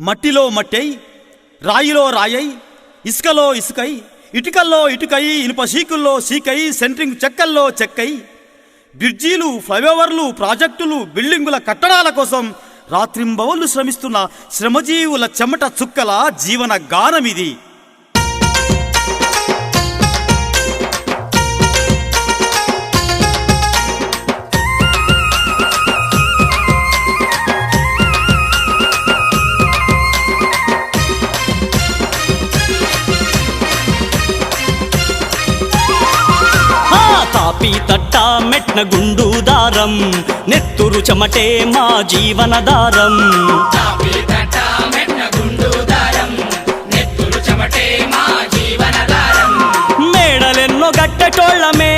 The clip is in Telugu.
మట్టిలో మట్టై రాయిలో రాయై ఇసుకలో ఇసుకై ఇటుకల్లో ఇటుకై ఇనుప సీకుల్లో సీకై సెంట్రింగ్ చెక్కల్లో చెక్కై బ్రిడ్జీలు ఫ్లైఓవర్లు ప్రాజెక్టులు బిల్డింగుల కట్టడాల కోసం రాత్రింబవళ్ళు శ్రమిస్తున్న శ్రమజీవుల చెమట చుక్కల జీవన గానమిది. తాపి తట్ట మెట్న గుండు దారం నెత్తురు చెమటే మా జీవన దారం మేడలెన్నో గట్టటోళ్ళమే